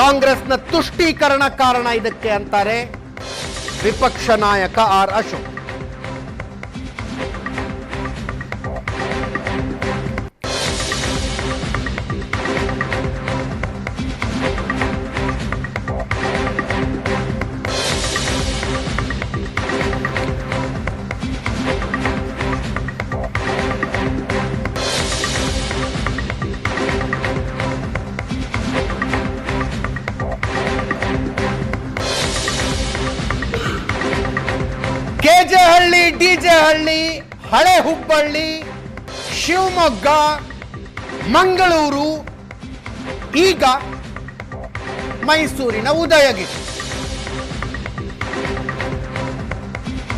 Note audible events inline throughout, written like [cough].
ಕಾಂಗ್ರೆಸ್ನ ತುಷ್ಟೀಕರಣ ಕಾರಣ ಇದಕ್ಕೆ ಅಂತಾರೆ ವಿಪಕ್ಷ ನಾಯಕ ಆರ್ ಅಶೋಕ್. ಕೆಜೆ ಹಳ್ಳಿ ಡಿಜೆ ಹಳ್ಳಿ ಹಳೆ ಹುಬ್ಬಳ್ಳಿ ಶಿವಮೊಗ್ಗ, ಮಂಗಳೂರು, ಈಗ ಮೈಸೂರಿನ ಉದಯಗಿರಿ.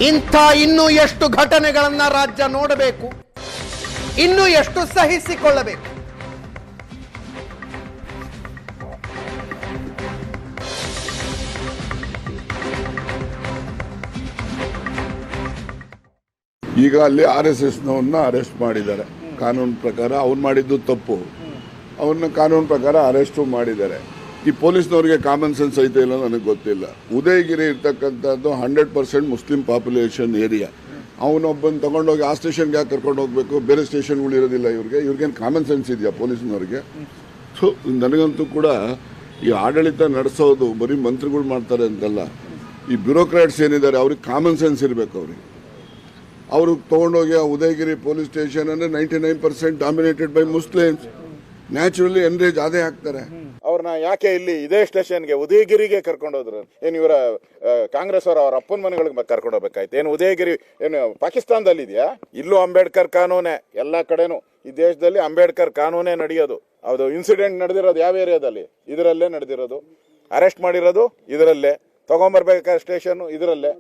ಇಂಥ ಇನ್ನೂ ಎಷ್ಟು ಘಟನೆಗಳನ್ನು ರಾಜ್ಯ ನೋಡಬೇಕು, ಇನ್ನೂ ಎಷ್ಟು ಸಹಿಸಿಕೊಳ್ಳಬೇಕು? ಈಗ ಅಲ್ಲಿ ಆರ್ ಎಸ್ ಎಸ್ನವನ್ನ ಅರೆಸ್ಟ್ ಮಾಡಿದ್ದಾರೆ. ಕಾನೂನು ಪ್ರಕಾರ ಅವ್ನು ಮಾಡಿದ್ದು ತಪ್ಪು. ಅವನ್ನ ಕಾನೂನು ಪ್ರಕಾರ ಅರೆಸ್ಟು ಮಾಡಿದ್ದಾರೆ. ಈ ಪೊಲೀಸ್ನವ್ರಿಗೆ ಕಾಮನ್ ಸೆನ್ಸ್ ಐತೆ ಇಲ್ಲ ನನಗೆ ಗೊತ್ತಿಲ್ಲ. ಉದಯಗಿರಿ ಇರ್ತಕ್ಕಂಥದ್ದು hundred percent Muslim population area ಅವನೊಬ್ಬನ ತಗೊಂಡೋಗಿ ಆ ಸ್ಟೇಷನ್ಗೆ ಯಾಕೆ ಕರ್ಕೊಂಡು ಹೋಗ್ಬೇಕು? ಬೇರೆ ಸ್ಟೇಷನ್ಗಳು ಇರೋದಿಲ್ಲ ಇವ್ರಿಗೆ. ಇವ್ರಿಗೇನು ಕಾಮನ್ ಸೆನ್ಸ್ ಇದೆಯಾ ಪೊಲೀಸ್ನವ್ರಿಗೆ? ಸೊ ನನಗಂತೂ ಕೂಡ ಈ ಆಡಳಿತ ನಡೆಸೋದು ಬರೀ ಮಂತ್ರಿಗಳು ಮಾಡ್ತಾರೆ ಅಂತಲ್ಲ. ಈ ಬ್ಯೂರೋಕ್ರಾಟ್ಸ್ ಏನಿದ್ದಾರೆ, ಅವ್ರಿಗೆ ಕಾಮನ್ ಸೆನ್ಸ್ ಇರಬೇಕು ಅವ್ರಿಗೆ. ಅವರು ತೊಗೊಂಡೋಗಿ ಆ ಉದಯಗಿರಿ ಪೊಲೀಸ್ ಸ್ಟೇಷನ್ ಅಂದರೆ ninety nine percent dominated by Muslims naturally enrage ಅದೇ ಆಗ್ತಾರೆ ಅವ್ರನ್ನ ಯಾಕೆ ಇಲ್ಲಿ ಇದೇ ಸ್ಟೇಷನ್ಗೆ ಉದಯಗಿರಿಗೆ ಕರ್ಕೊಂಡೋದ್ರು ಏನು ಇವರ ಕಾಂಗ್ರೆಸ್ ಅವರ ಅವ್ರ ಅಪ್ಪನ ಮನೆಗಳಿಗೆ ಕರ್ಕೊಂಡು ಹೋಗ್ಬೇಕಾಯ್ತು? ಏನು ಉದಯಗಿರಿ, ಏನು ಪಾಕಿಸ್ತಾನದಲ್ಲಿ ಇದೆಯಾ ಇಲ್ಲೂ ಅಂಬೇಡ್ಕರ್ ಕಾನೂನೇ, ಎಲ್ಲ ಕಡೆನೂ. ಈ ದೇಶದಲ್ಲಿ ಅಂಬೇಡ್ಕರ್ ಕಾನೂನೇ ನಡೆಯೋದು. ಅದು ಇನ್ಸಿಡೆಂಟ್ ನಡೆದಿರೋದು ಯಾವ ಏರಿಯಾದಲ್ಲಿ? ಇದರಲ್ಲೇ ನಡೆದಿರೋದು. ಅರೆಸ್ಟ್ ಮಾಡಿರೋದು, ಇದರಲ್ಲೇ. ತಗೊಂಬರ್ಬೇಕಾದ ಸ್ಟೇಷನ್ ಇದರಲ್ಲೇ.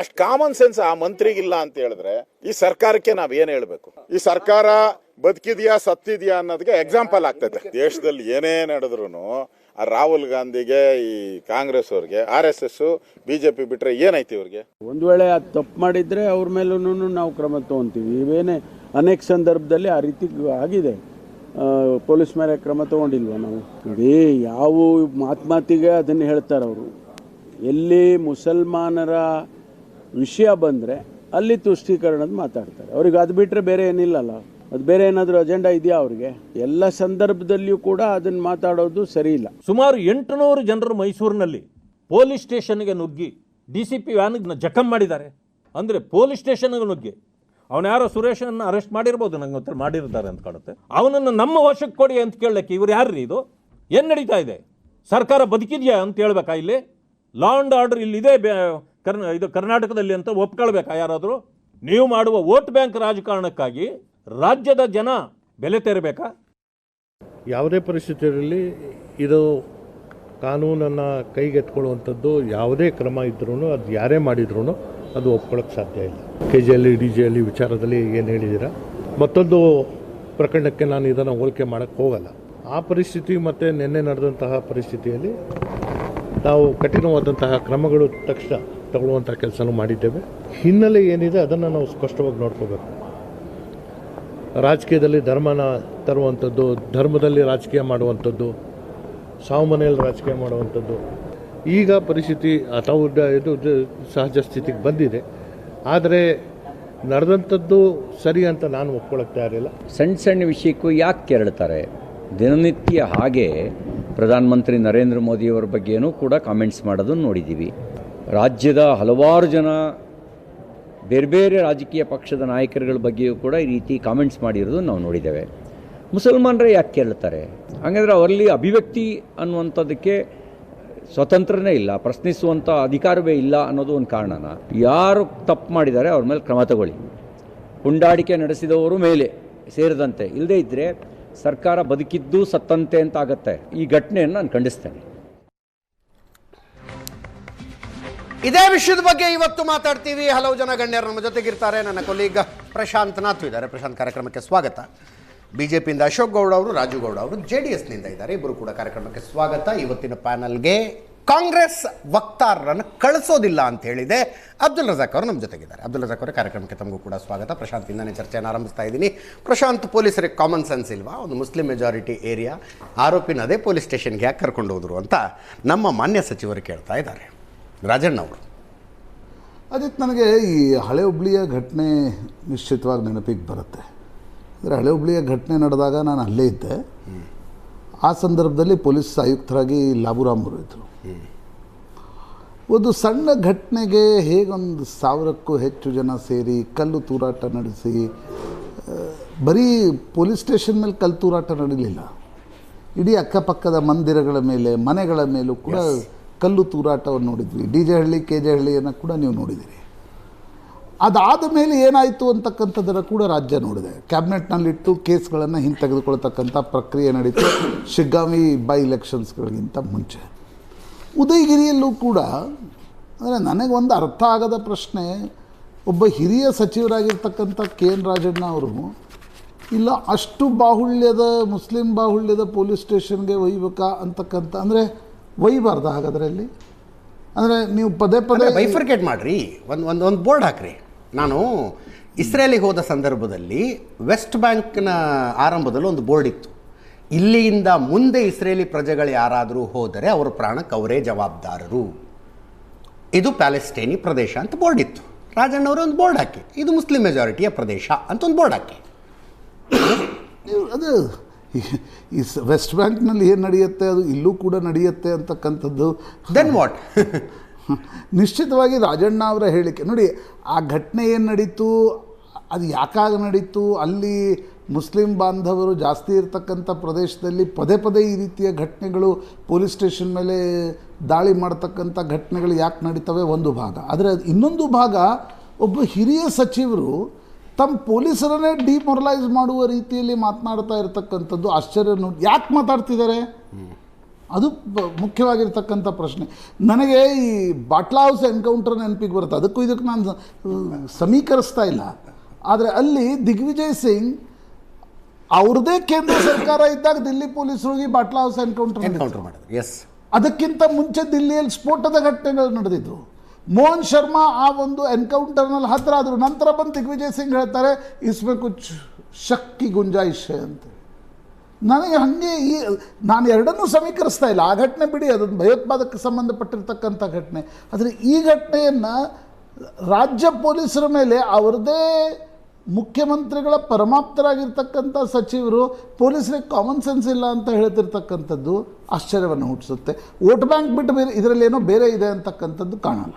ಅಷ್ಟು ಕಾಮನ್ ಸೆನ್ಸ್ ಆ ಮಂತ್ರಿಗಿಲ್ಲ ಅಂತ ಹೇಳಿದ್ರೆ ಈ ಸರ್ಕಾರಕ್ಕೆ ನಾವ್ ಏನ್ ಹೇಳ್ಬೇಕು? ಈ ಸರ್ಕಾರ ಬದುಕಿದ್ಯಾ, ಸತ್ತಿದ್ಯಾ ಅನ್ನೋದಕ್ಕೆ ಎಕ್ಸಾಂಪಲ್ ಆಗ್ತದೆ. ದೇಶದಲ್ಲಿ ಏನೇ ನಡೆದ್ರು ಆ ರಾಹುಲ್ ಗಾಂಧಿಗೆ, ಈ ಕಾಂಗ್ರೆಸ್ ಅವ್ರಿಗೆ, ಆರ್ ಎಸ್ ಎಸ್ ಬಿಜೆಪಿ ಬಿಟ್ರೆ ಏನೈತಿ ಇವ್ರಿಗೆ? ಒಂದು ವೇಳೆ ಅದು ತಪ್ಪು ಮಾಡಿದ್ರೆ ಅವ್ರ ಮೇಲೂ ನಾವು ಕ್ರಮ ತಗೊಂತೀವಿ. ಇವೇನೇ ಅನೇಕ ಸಂದರ್ಭದಲ್ಲಿ ಆ ರೀತಿ ಆಗಿದೆ. ಪೊಲೀಸ್ ಮೇಲೆ ಕ್ರಮ ತಗೊಂಡಿಲ್ವ ನಾವು? ನೋಡಿ ಯಾವ ಮಾತ್ಮಾತಿಗೆ ಅದನ್ನು ಹೇಳ್ತಾರೆ ಅವರು ಎಲ್ಲಿ ಮುಸಲ್ಮಾನರ ವಿಷಯ ಬಂದರೆ ಅಲ್ಲಿ ತುಷ್ಟೀಕರಣದ ಮಾತಾಡ್ತಾರೆ. ಅವ್ರಿಗೆ ಅದು ಬಿಟ್ಟರೆ ಬೇರೆ ಏನಿಲ್ಲಲ್ಲ. ಅದು ಬೇರೆ ಏನಾದರೂ ಅಜೆಂಡಾ ಇದೆಯಾ ಅವ್ರಿಗೆ? ಎಲ್ಲ ಸಂದರ್ಭದಲ್ಲಿಯೂ ಕೂಡ ಅದನ್ನು ಮಾತಾಡೋದು ಸರಿ ಇಲ್ಲ. ಸುಮಾರು ಎಂಟುನೂರು ಜನರು ಮೈಸೂರಿನಲ್ಲಿ ಪೊಲೀಸ್ ಸ್ಟೇಷನ್ಗೆ ನುಗ್ಗಿ ಡಿ ಸಿ ಪಿ ವ್ಯಾನ್ ಜಖಂ ಮಾಡಿದ್ದಾರೆ. ಅಂದರೆ ಪೊಲೀಸ್ ಸ್ಟೇಷನ್ಗೆ ನುಗ್ಗಿ. ಅವನು ಯಾರೋ ಸುರೇಶನನ್ನು ಅರೆಸ್ಟ್ ಮಾಡಿರ್ಬೋದು, ನಂಗೆ ಗೊತ್ತಿಲ್ಲ ಮಾಡಿರ್ತಾರೆ ಅಂತ ಕಾಣುತ್ತೆ. ಅವನನ್ನು ನಮ್ಮ ವಶಕ್ಕೆ ಕೊಡಿ ಅಂತ ಕೇಳಲಿಕ್ಕೆ ಇವ್ರು ಯಾರ್ರೀ ಇದು? ಏನು ನಡೀತಾ ಇದೆ? ಸರ್ಕಾರ ಬದುಕಿದೆಯಾ ಅಂತ ಹೇಳ್ಬೇಕಾ ಇಲ್ಲಿ? ಲಾ ಆ್ಯಂಡ್ ಆರ್ಡರ್ ಇಲ್ಲಿದೆ ಕರ್ನ, ಇದು ಕರ್ನಾಟಕದಲ್ಲಿ ಅಂತ ಒಪ್ಕೊಳ್ಬೇಕಾ ಯಾರಾದರೂ? ನೀವು ಮಾಡುವ ವೋಟ್ ಬ್ಯಾಂಕ್ ರಾಜಕಾರಣಕ್ಕಾಗಿ ರಾಜ್ಯದ ಜನ ಬೆಲೆ ತೆರಬೇಕಾ? ಯಾವುದೇ ಪರಿಸ್ಥಿತಿಯಲ್ಲಿ ಇದು ಕಾನೂನನ್ನು ಕೈಗೆತ್ಕೊಳ್ಳುವಂಥದ್ದು ಯಾವುದೇ ಕ್ರಮ ಇದ್ರೂ ಅದು ಯಾರೇ ಮಾಡಿದ್ರೂ ಅದು ಒಪ್ಕೊಳ್ಳೋಕ್ಕೆ ಸಾಧ್ಯ ಇಲ್ಲ. ಕೆ ಜಿಯಲ್ಲಿ ಡಿ ಜಿಯಲ್ಲಿ ವಿಚಾರದಲ್ಲಿ ಏನು ಹೇಳಿದ್ದೀರಾ ಮತ್ತೊಂದು ಪ್ರಕರಣಕ್ಕೆ ನಾನು ಇದನ್ನು ಹೋಲಿಕೆ ಮಾಡೋಕ್ಕೆ ಹೋಗಲ್ಲ. ಆ ಪರಿಸ್ಥಿತಿ ಮತ್ತು ನಿನ್ನೆ ನಡೆದಂತಹ ಪರಿಸ್ಥಿತಿಯಲ್ಲಿ ನಾವು ಕಠಿಣವಾದಂತಹ ಕ್ರಮಗಳು ತಕ್ಷಣ ತಗೊಳ್ಳುವಂಥ ಕೆಲಸನೂ ಮಾಡಿದ್ದೇವೆ. ಹಿನ್ನೆಲೆ ಏನಿದೆ ಅದನ್ನು ನಾವು ಸ್ಪಷ್ಟವಾಗಿ ನೋಡ್ಕೋಬೇಕು. ರಾಜಕೀಯದಲ್ಲಿ ಧರ್ಮನ ತರುವಂಥದ್ದು ಧರ್ಮದಲ್ಲಿ ರಾಜಕೀಯ ಮಾಡುವಂಥದ್ದು ಸಾವು ಮನೆಯಲ್ಲಿ ರಾಜಕೀಯ ಮಾಡುವಂಥದ್ದು ಈಗ ಪರಿಸ್ಥಿತಿ ಅಥವಾ ಇದು ಸಹಜ ಸ್ಥಿತಿಗೆ ಬಂದಿದೆ. ಆದರೆ ನಡೆದಂಥದ್ದು ಸರಿ ಅಂತ ನಾನು ಒಪ್ಕೊಳ್ಳೋಕ್ಕೆ ತಯಾರಿಲ್ಲ ಸಣ್ಣ ಸಣ್ಣ ವಿಷಯಕ್ಕೂ ಯಾಕೆ ಕೆರಳ್ತಾರೆ? ದಿನನಿತ್ಯ ಹಾಗೆ ಪ್ರಧಾನಮಂತ್ರಿ ನರೇಂದ್ರ ಮೋದಿಯವರ ಬಗ್ಗೆಯೂ ಕೂಡ ಕಾಮೆಂಟ್ಸ್ ಮಾಡೋದನ್ನು ನೋಡಿದ್ದೀವಿ ರಾಜ್ಯದ ಹಲವಾರು ಜನ ಬೇರೆ ಬೇರೆ ರಾಜಕೀಯ ಪಕ್ಷದ ನಾಯಕರುಗಳ ಬಗ್ಗೆಯೂ ಕೂಡ ಈ ರೀತಿ ಕಾಮೆಂಟ್ಸ್ ಮಾಡಿರೋದು ನಾವು ನೋಡಿದ್ದೇವೆ. ಮುಸಲ್ಮಾನರೇ ಯಾಕೆ ಕೇಳ್ತಾರೆ? ಹಾಗಾದರೆ ಅವರಲ್ಲಿ ಅಭಿವ್ಯಕ್ತಿ ಅನ್ನುವಂಥದ್ದಕ್ಕೆ ಸ್ವತಂತ್ರನೇ ಇಲ್ಲ, ಪ್ರಶ್ನಿಸುವಂಥ ಅಧಿಕಾರವೇ ಇಲ್ಲ ಅನ್ನೋದು ಒಂದು ಕಾರಣನ. ಯಾರು ತಪ್ಪು ಮಾಡಿದ್ದಾರೆ ಅವ್ರ ಮೇಲೆ ಕ್ರಮ ತಗೊಳ್ಳಿ. ಪುಂಡಾಡಿಕೆ ನಡೆಸಿದವರು ಮೇಲೆ ಸೇರಿದಂತೆ. ಇಲ್ಲದೇ ಇದ್ದರೆ ಸರ್ಕಾರ ಬದುಕಿದ್ದು ಸತ್ತಂತೆ ಅಂತ ಆಗತ್ತೆ. ಈ ಘಟನೆಯನ್ನು ನಾನು ಖಂಡಿಸ್ತೇನೆ. ಇದೇ ವಿಷಯದ ಬಗ್ಗೆ ಇವತ್ತು ಮಾತಾಡ್ತೀವಿ. ಹಲವು ಜನ ಗಣ್ಯರು ನಮ್ಮ ಜೊತೆಗಿರ್ತಾರೆ. ನನ್ನ ಕೊಲೀಗ ಪ್ರಶಾಂತ್ ನಾಥ್ ಇದ್ದಾರೆ. ಪ್ರಶಾಂತ್ ಕಾರ್ಯಕ್ರಮಕ್ಕೆ ಸ್ವಾಗತ. ಬಿಜೆಪಿಯಿಂದ ಅಶೋಕ್ ಗೌಡ ಅವರು, ರಾಜು ಗೌಡ ಅವರು ಜೆ ಡಿ ಎಸ್ನಿಂದ ಇದ್ದಾರೆ. ಇಬ್ಬರು ಕೂಡ ಕಾರ್ಯಕ್ರಮಕ್ಕೆ ಸ್ವಾಗತ. ಇವತ್ತಿನ ಪ್ಯಾನಲ್ಗೆ ಕಾಂಗ್ರೆಸ್ ವಕ್ತಾರರನ್ನು ಕಳಿಸೋದಿಲ್ಲ ಅಂತ ಹೇಳಿದೆ. ಅಬ್ದುಲ್ ರಜಾಕ್ ಅವರು ನಮ್ಮ ಜೊತೆಗಿದ್ದಾರೆ. ಅಬ್ದುಲ್ ರಜಾಕ್ ಅವರ ಕಾರ್ಯಕ್ರಮಕ್ಕೆ ತಮಗೂ ಕೂಡ ಸ್ವಾಗತ. ಪ್ರಶಾಂತ್ ಇಂದನೇ ಚರ್ಚೆಯನ್ನು ಆರಂಭಿಸ್ತಾ ಇದ್ದೀನಿ. ಪ್ರಶಾಂತ್, ಪೊಲೀಸರಿಗೆ ಕಾಮನ್ ಸೆನ್ಸ್ ಇಲ್ವಾ? ಒಂದು ಮುಸ್ಲಿಂ ಮೆಜಾರಿಟಿ ಏರಿಯಾ ಆರೋಪಿನ ಅದೇ ಪೊಲೀಸ್ ಸ್ಟೇಷನ್ಗೆ ಯಾಕೆ ಕರ್ಕೊಂಡು ಹೋದರು ಅಂತ ನಮ್ಮ ಮಾನ್ಯ ಸಚಿವರು ಕೇಳ್ತಾ ಇದ್ದಾರೆ. ರಾಜಣ್ಣ ಅವರು ಅದಕ್ಕೆ ನನಗೆ ಈ ಹಳೆ ಹುಬ್ಳಿಯ ಘಟನೆ ನಿಶ್ಚಿತವಾಗಿ ನೆನಪಿಗೆ ಬರುತ್ತೆ. ಅಂದರೆ ಹಳೆ ಹುಬ್ಳಿಯ ಘಟನೆ ನಡೆದಾಗ ನಾನು ಅಲ್ಲೇ ಇದ್ದೆ. ಆ ಸಂದರ್ಭದಲ್ಲಿ ಪೊಲೀಸ್ ಆಯುಕ್ತರಾಗಿ ಲಾಬುರಾಮ್ ಅವರು ಇದ್ದರು ಒಂದು ಸಣ್ಣ ಘಟನೆಗೆ ಹೇಗೊಂದು ಸಾವಿರಕ್ಕೂ ಹೆಚ್ಚು ಜನ ಸೇರಿ ಕಲ್ಲು ತೂರಾಟ ನಡೆಸಿ ಬರೀ ಪೊಲೀಸ್ ಸ್ಟೇಷನ್ ಮೇಲೆ ಕಲ್ಲು ತೂರಾಟ ನಡೀಲಿಲ್ಲ. ಇಡೀ ಅಕ್ಕಪಕ್ಕದ ಮಂದಿರಗಳ ಮೇಲೆ ಮನೆಗಳ ಮೇಲೂ ಕೂಡ ಕಲ್ಲು ತೂರಾಟವನ್ನು ನೋಡಿದ್ವಿ. D J Halli, K J ಹಳ್ಳಿಯನ್ನು ಕೂಡ ನೀವು ನೋಡಿದ್ದೀರಿ ಅದಾದ ಮೇಲೆ ಏನಾಯಿತು ಅಂತಕ್ಕಂಥದ್ದನ್ನು ಕೂಡ ರಾಜ್ಯ ನೋಡಿದೆ. ಕ್ಯಾಬಿನೆಟ್ನಲ್ಲಿಟ್ಟು ಕೇಸ್ಗಳನ್ನು ಹಿಂತೆಗೆದುಕೊಳ್ತಕ್ಕಂಥ ಪ್ರಕ್ರಿಯೆ ನಡೀತು. ಶಿಗ್ಗಾಮಿ ಬೈ ಇಲೆಕ್ಷನ್ಸ್ಗಳಿಗಿಂತ ಮುಂಚೆ. ಉದಯಗಿರಿಯಲ್ಲೂ ಕೂಡ, ಅಂದರೆ ನನಗೆ ಒಂದು ಅರ್ಥ ಆಗದ ಪ್ರಶ್ನೆ, ಒಬ್ಬ ಹಿರಿಯ ಸಚಿವರಾಗಿರ್ತಕ್ಕಂಥ ಕೆ ಎನ್ ರಾಜಣ್ಣ ಅವರು, ಇಲ್ಲ ಅಷ್ಟು ಬಾಹುಳ್ಯದ, ಮುಸ್ಲಿಂ ಬಾಹುಳ್ಯದ ಪೊಲೀಸ್ ಸ್ಟೇಷನ್ಗೆ ಒಯ್ಬೇಕಾ ಅಂತಕ್ಕಂಥ, ಅಂದರೆ ಒಯ್ಬಾರ್ದ ಹಾಗಾದ್ರೆ ಅಲ್ಲಿ ಅಂದರೆ ನೀವು ಪದೇ ಪದೇ ಬೈಫರ್ಕೇಟ್ ಮಾಡಿರಿ. ಒಂದು ಒಂದು ಒಂದು ಬೋರ್ಡ್ ಹಾಕ್ರಿ. ನಾನು ಇಸ್ರೇಲಿಗೆ ಹೋದ ಸಂದರ್ಭದಲ್ಲಿ ವೆಸ್ಟ್ ಬ್ಯಾಂಕ್ನ ಆರಂಭದಲ್ಲಿ ಒಂದು ಬೋರ್ಡ್ ಇತ್ತು. ಇಲ್ಲಿಯಿಂದ ಮುಂದೆ ಇಸ್ರೇಲಿ ಪ್ರಜೆಗಳು ಯಾರಾದರೂ ಹೋದರೆ ಅವರ ಪ್ರಾಣಕ್ಕೆ ಅವರೇ ಜವಾಬ್ದಾರರು. ಇದು ಪ್ಯಾಲೆಸ್ಟೈನಿ ಪ್ರದೇಶ ಅಂತ ಬೋರ್ಡ್ ಇತ್ತು. ರಾಜಣ್ಣವರು ಒಂದು ಬೋರ್ಡ್ ಹಾಕಿ. ಇದು ಮುಸ್ಲಿಂ ಮೆಜಾರಿಟಿಯ ಪ್ರದೇಶ ಅಂತ ಒಂದು ಬೋರ್ಡ್ ಹಾಕಿ. ಅದು ಈ- ವೆಸ್ಟ್ ಬ್ಯಾಂಕ್ನಲ್ಲಿ ಏನು ನಡೆಯುತ್ತೆ? ಅದು ಇಲ್ಲೂ ಕೂಡ ನಡೆಯುತ್ತೆ ಅಂತಕ್ಕಂಥದ್ದು. ದೆನ್ ವಾಟ್ [laughs] ನಿಶ್ಚಿತವಾಗಿ ರಾಜಣ್ಣ ಅವರ ಹೇಳಿಕೆ. ನೋಡಿ ಆ ಘಟನೆ ಏನು ನಡೀತು? ಅದು ಯಾಕಾಗ ನಡೀತು? ಅಲ್ಲಿ ಮುಸ್ಲಿಂ ಬಾಂಧವರು ಜಾಸ್ತಿ ಇರತಕ್ಕಂಥ ಪ್ರದೇಶದಲ್ಲಿ ಪದೇ ಪದೇ ಈ ರೀತಿಯ ಘಟನೆಗಳು ಪೊಲೀಸ್ ಸ್ಟೇಷನ್ ಮೇಲೆ ದಾಳಿ ಮಾಡ್ತಕ್ಕಂಥ ಘಟನೆಗಳು ಯಾಕೆ ನಡೀತವೆ? ಒಂದು ಭಾಗ. ಆದರೆ ಇನ್ನೊಂದು ಭಾಗ ಒಬ್ಬ ಹಿರಿಯ ಸಚಿವರು ತಮ್ಮ ಪೊಲೀಸರನ್ನೇ ಡಿಮೊರಲೈಸ್ ಮಾಡುವ ರೀತಿಯಲ್ಲಿ ಮಾತನಾಡ್ತಾ ಇರತಕ್ಕಂಥದ್ದು ಆಶ್ಚರ್ಯ ನೋಡಿ. ಯಾಕೆ ಮಾತಾಡ್ತಿದ್ದಾರೆ? ಅದು ಮುಖ್ಯವಾಗಿರ್ತಕ್ಕಂಥ ಪ್ರಶ್ನೆ. ನನಗೆ ಈ ಬಾಟ್ಲಾ ಹೌಸ್ ಎನ್ಕೌಂಟರ್ ನೆನಪಿಗೆ ಬರುತ್ತೆ. ಅದಕ್ಕೂ ಇದಕ್ಕೆ ನಾನು ಸಮೀಕರಿಸ್ತಾ ಇಲ್ಲ. ಆದರೆ ಅಲ್ಲಿ ದಿಗ್ವಿಜಯ್ ಸಿಂಗ್ ಅವ್ರದ್ದೇ ಕೇಂದ್ರ ಸರ್ಕಾರ ಇದ್ದಾಗ ದಿಲ್ಲಿ ಪೊಲೀಸರು ಹೋಗಿ ಬಾಟ್ಲಾ ಹೌಸ್ ಎನ್ಕೌಂಟರ್ ಎನ್ಕೌಂಟರ್ ಮಾಡಿದ್ರು. ಎಸ್ ಅದಕ್ಕಿಂತ ಮುಂಚೆ ದಿಲ್ಲಿಯಲ್ಲಿ ಸ್ಫೋಟದ ಘಟನೆಗಳು ನಡೆದಿದ್ದು ಮೋಹನ್ ಶರ್ಮಾ ಆ ಒಂದು ಎನ್ಕೌಂಟರ್ನಲ್ಲಿ ಹತ್ತಿರ ಆದರು, ನಂತರ ಬಂದು ದಿಗ್ವಿಜಯ್ ಸಿಂಗ್ ಹೇಳ್ತಾರೆ ಇಸ್ಮೆ ಕುಚ್ ಶಕ್ತಿ ಗುಂಜಾಯಿಷ್ ಅಂತ. ನನಗೆ ಹಾಗೆ ಈ, ನಾನು ಎರಡನ್ನೂ ಸಮೀಕರಿಸ್ತಾ ಇಲ್ಲ. ಆ ಘಟನೆ ಬಿಡಿ, ಅದೊಂದು ಭಯೋತ್ಪಾದಕ್ಕೆ ಸಂಬಂಧಪಟ್ಟಿರ್ತಕ್ಕಂಥ ಘಟನೆ. ಆದರೆ ಈ ಘಟನೆಯನ್ನು ರಾಜ್ಯ ಪೊಲೀಸರ ಮೇಲೆ ಅವರದೇ ಮುಖ್ಯಮಂತ್ರಿಗಳ ಪರಮಾಪ್ತರಾಗಿರ್ತಕ್ಕಂಥ ಸಚಿವರು ಪೊಲೀಸರಿಗೆ ಕಾಮನ್ ಸೆನ್ಸ್ ಇಲ್ಲ ಅಂತ ಹೇಳ್ತಿರ್ತಕ್ಕಂಥದ್ದು ಆಶ್ಚರ್ಯವನ್ನು ಹುಟ್ಟಿಸುತ್ತೆ. ವೋಟ್ ಬ್ಯಾಂಕ್ ಬಿಟ್ಟು ಬೇರೆ, ಇದರಲ್ಲಿ ಏನೋ ಬೇರೆ ಇದೆ ಅಂತಕ್ಕಂಥದ್ದು ಕಾಣಲ್ಲ.